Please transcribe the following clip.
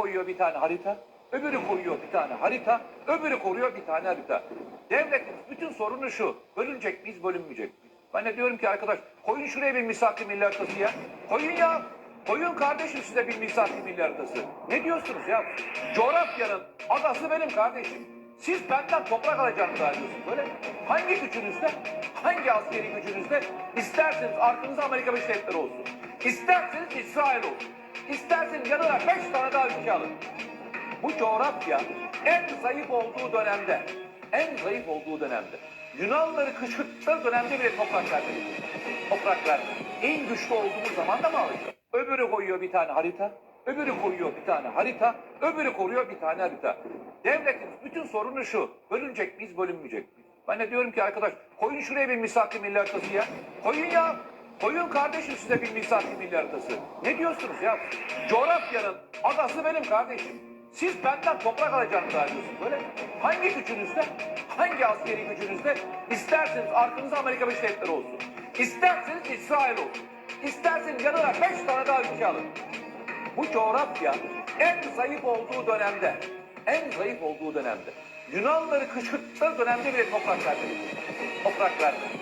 koyuyor bir tane harita, öbürü koyuyor bir tane harita, öbürü koruyor bir tane harita. Devletin bütün sorunu şu, bölünecek miyiz, bölünmeyecek miyiz? Ben de diyorum ki arkadaş, koyun şuraya bir misak-ı milli ya. Koyun ya, koyun kardeşim size bir misak-ı milli haritası. Ne diyorsunuz ya? Coğrafyanın adası benim kardeşim. Siz benden toprak alacağını zannediyorsunuz öyle mi? Hangi gücünüzde, hangi askeri gücünüzde isterseniz arkanızda Amerika Birleşik Devletleri olsun. İsterseniz İsrail olsun. İsterseniz yanına beş tane daha ülke alın. Bu coğrafya en zayıf olduğu dönemde, en zayıf olduğu dönemde, Yunanlıları kışkırttıkları dönemde bile toprak vermedi. Toprak vermedi. En güçlü olduğumuz zaman da mı alacağız? Öbürü koyuyor bir tane harita, öbürü koyuyor bir tane harita, öbürü koruyor bir tane harita. Devletin bütün sorunu şu, bölünecek miyiz, bölünmeyecek miyiz? Ben de diyorum ki arkadaş, koyun şuraya bir misak-ı ya. Koyun ya, koyun kardeşim size bir misak-ı milli haritası. Ne diyorsunuz ya? Coğrafyanın adası benim kardeşim. Siz benden toprak alacağını zannediyorsunuz öyle mi? Hangi gücünüzde, hangi askeri gücünüzde isterseniz arkanızda Amerika Birleşik Devletleri olsun. İsterseniz İsrail olsun. İsterseniz yanına beş tane daha ülke alın. Bu coğrafya en zayıf olduğu dönemde, en zayıf olduğu dönemde, Yunanlıları kışkırttıkları dönemde bile toprak vermedi. Toprak vermedi.